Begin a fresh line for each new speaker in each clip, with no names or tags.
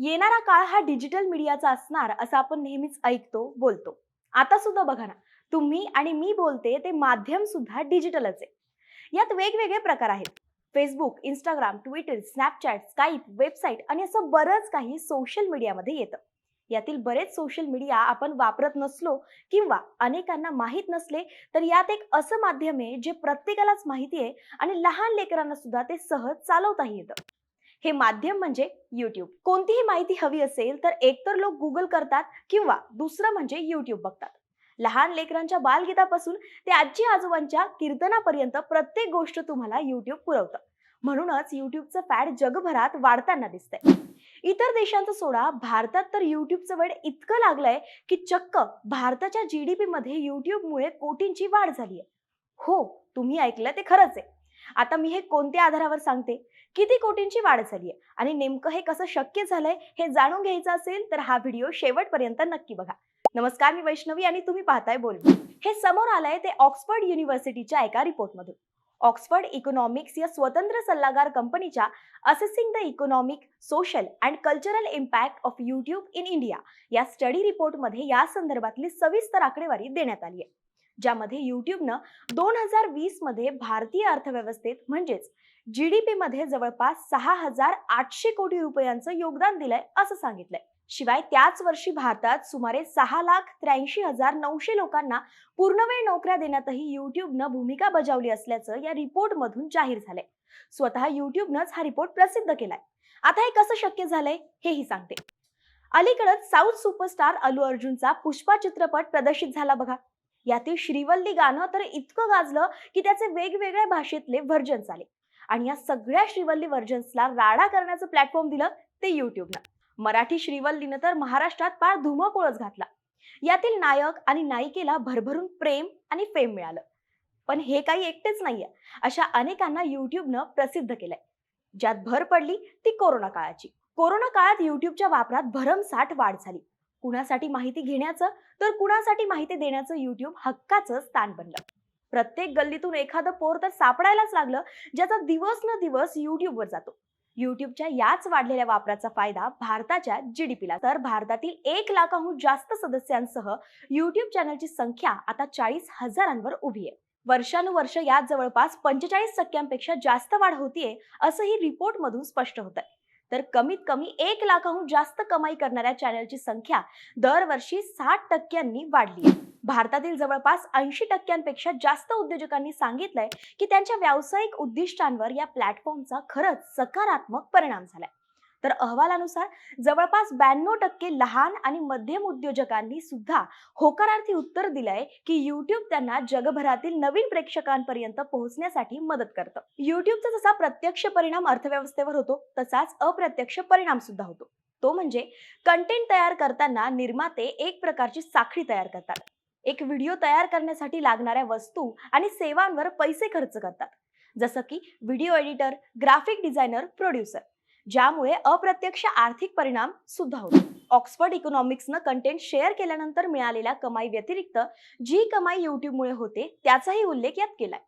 येणारा काळ हा डिजिटल मीडियाचा असणार असं आपण नेहमीच ऐकतो बोलतो. आता सुद्धा बघा ना तुम्ही आणि मी बोलते ते माध्यम सुद्धा डिजिटलच आहे. यात वेगवेगळे प्रकार आहेत. Facebook Instagram Twitter Snapchat Skype website आणि असं बरंच काही सोशल मीडियामध्ये येतं. यातील बरेच सोशल मीडिया आपण वापरत नसलो किंवा अनेकांना माहीत नसले तर यात एक असं माध्यम आहे जे प्रत्येकालाच माहिती आहे आणि लहान लेकरांना सुद्धा ते सहज चालवताही येतं. हे माध्यम म्हणजे युट्यूब कोणतीही माहिती हवी असेल तर एकतर लोक गुगल करतात किंवा दुसरं म्हणजे युट्यूब बघतात. लहान लेकरांच्या बालगीतापासून ते आजी आजोबांच्या कीर्तनापर्यंत प्रत्येक गोष्ट तुम्हाला युट्यूब पुरवतं. म्हणूनच युट्यूबचं फॅड जगभरात वाढताना दिसतंय. इतर देशांचा सोडा भारतात तर युट्यूबचं वेळ इतकं लागलंय की चक्क भारताच्या जीडीपी मध्ये युट्यूबमुळे कोटींची वाढ झाली आहे हो तुम्ही ऐकलं ते खरंच आहे. आता मी हे कोणत्या आधारावर सांगते? किती कोटींची वाढ झाली आहे? आणि नेमकं हे कसं शक्य झालंय हे जाणून घ्यायचं असेल तर हा व्हिडिओ शेवटपर्यंत नक्की बघा. नमस्कार मी वैष्णवी आणि तुम्ही पाहताय बोल. हे समोर आलंय ते ऑक्सफर्ड युनिव्हर्सिटीच्या एका रिपोर्टमधून. ऑक्सफर्ड इकॉनॉमिक्स या स्वतंत्र सल्लागार कंपनीच्या assessing the economic social and cultural impact of YouTube in India या स्टडी रिपोर्टमध्ये या संदर्भातली सविस्तर आकडेवारी देण्यात आली आहे. ज्यामध्ये युट्यूबनं दोन हजार वीसमध्ये भारतीय अर्थव्यवस्थेत म्हणजेच जीडीपी मध्ये जवळपास सहा हजार आठशे कोटी रुपयांचं योगदान दिलंय असं सांगितलंय. शिवाय त्याच वर्षी भारतात सुमारे सहा लाख त्र्याऐंशी हजार नऊशे लोकांना पूर्णवेळ नोकऱ्या देण्यातही युट्यूबनं भूमिका बजावली असल्याचं या रिपोर्टमधून जाहीर झालंय. स्वतः युट्यूबनंच हा रिपोर्ट प्रसिद्ध केलाय. आता हे कसं शक्य झालंय हेही सांगते. अलीकडच साऊथ सुपरस्टार अल्लू अर्जुनचा पुष्पा चित्रपट प्रदर्शित झाला बघा. यातील श्रीवल्ली गाणं तर इतकं गाजलं की त्याचे वेगवेगळ्या भाषेतले व्हर्जन्स आले. आणि या सगळ्या श्रीवल्ली व्हर्जन्सला राडा करण्याचं प्लॅटफॉर्म दिलं ते युट्यूबनं मराठी श्रीवल्लीनं तर महाराष्ट्रात पार धुमाकूळच घातला. यातील नायक आणि नायिकेला भरभरून प्रेम आणि फेम मिळालं. पण हे काही एकटेच नाहीये अशा अनेकांना युट्यूबनं प्रसिद्ध केलंय. ज्यात भर पडली ती कोरोना काळाची. कोरोना काळात युट्यूबच्या वापरात भरमसाठ वाढ झाली. कुणासाठी माहिती घेण्याचं तर कुणासाठी माहिती देण्याचं युट्यूब हक्काचं स्थान बनलं. प्रत्येक गल्लीतून एखादं पोर तर सापडायलाच लागलं ज्याचा दिवस न दिवस युट्यूबवर जातो. युट्यूबच्या याच वाढलेल्या वापराचा फायदा भारताच्या जीडीपीला तर भारतातील एक लाखाहून जास्त सदस्यांसह युट्यूब चॅनलची संख्या आता चाळीस हजारांवर उभी आहे. वर्षानुवर्ष यात जवळपास पंचेचाळीस टक्क्यांपेक्षा जास्त वाढ होतीये असंही रिपोर्टमधून स्पष्ट होत आहे तर कमीत कमी एक लाखाहून जास्त कमाई करणाऱ्या चॅनलची संख्या दरवर्षी साठ टक्क्यांनी वाढली आहे. भारतातील जवळपास ऐंशी टक्क्यांपेक्षा जास्त उद्योजकांनी सांगितलंय की त्यांच्या व्यावसायिक उद्दिष्टांवर या प्लॅटफॉर्मचा खरंच सकारात्मक परिणाम झालाय. तर अहवालानुसार जवळपास ब्याण्णव टक्के लहान आणि मध्यम उद्योजकांनी सुद्धा होकारार्थी उत्तर दिलंय की युट्यूब त्यांना जगभरातील नवीन प्रेक्षकांपर्यंत पोहोचण्यासाठी मदत करतं. युट्यूबचा जसा प्रत्यक्ष परिणाम अर्थव्यवस्थेवर होतो तसाच अप्रत्यक्ष परिणाम सुद्धा होतो. तो म्हणजे कंटेंट तयार करताना निर्माते एक प्रकारची साखळी तयार करतात. एक व्हिडिओ तयार करण्यासाठी लागणाऱ्या वस्तू आणि सेवांवर पैसे खर्च करतात. जसं की video editor graphic designer producer ज्यामुळे अप्रत्यक्ष आर्थिक परिणाम सुद्धा होतो. ऑक्सफर्ड इकॉनॉमिक्सनं कंटेंट शेअर केल्यानंतर मिळालेल्या कमाई व्यतिरिक्त जी कमाई युट्यूबमुळे होते त्याचाही उल्लेख यात केलाय.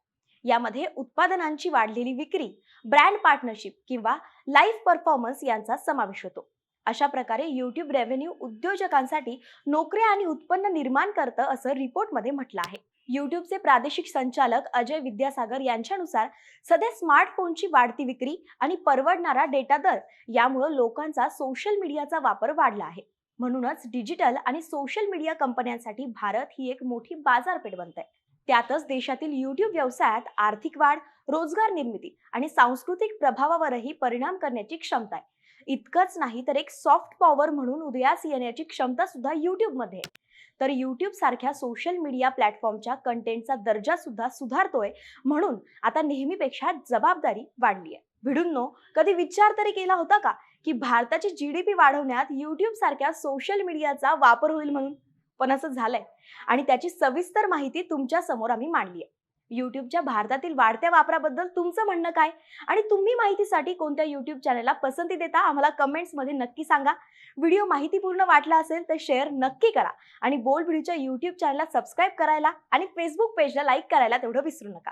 यामध्ये उत्पादनांची वाढलेली विक्री ब्रँड पार्टनरशिप किंवा लाईव्ह परफॉर्मन्स यांचा समावेश होतो. अशा प्रकारे युट्यूब रेव्हेन्यू उद्योजकांसाठी नोकऱ्या आणि उत्पन्न निर्माण करतं असं रिपोर्टमध्ये म्हटलं आहे. युट्यूबचे प्रादेशिक संचालक अजय विद्यासागर यांच्यानुसार सध्या स्मार्टफोनची वाढती विक्री आणि परवडणारा डेटा दर यामुळे लोकांचा सोशल मीडियाचा वापर वाढला आहे. म्हणूनच डिजिटल आणि सोशल मीडिया कंपन्यांसाठी भारत ही एक मोठी बाजारपेठ बनते त्यातच देशातील युट्यूब व्यवसायात आर्थिक वाढ रोजगार निर्मिती आणि सांस्कृतिक प्रभावावरही परिणाम करण्याची क्षमता आहे. इतकंच नाही तर एक सॉफ्ट पॉवर म्हणून उदयास येण्याची क्षमता सुद्धा युट्यूबमध्ये तर युट्यूब सारख्या सोशल मीडिया प्लॅटफॉर्मच्या कंटेंटचा दर्जा सुद्धा सुधारतोय म्हणून आता नेहमीपेक्षा जबाबदारी वाढली आहे भिडूंनो कधी विचार तरी केला होता का की भारताची जीडीपी वाढवण्यात युट्यूब सारख्या सोशल मीडियाचा वापर होईल म्हणून? पण असं झालंय. आणि त्याची सविस्तर माहिती तुमच्यासमोर आम्ही मांडली आहे युट्यूबच्या भारतातील वाढत्या वापराबद्दल तुमचं म्हणणं काय? आणि तुम्ही माहितीसाठी कोणत्या युट्यूब चॅनलला पसंती देता आम्हाला कमेंट्समध्ये नक्की सांगा. व्हिडिओ माहितीपूर्ण वाटला असेल तर शेअर नक्की करा. आणि बोल्ड व्हिडिओच्या युट्यूब चॅनलला सबस्क्राईब करायला आणि फेसबुक पेजला लाईक करायला तेवढं विसरू नका.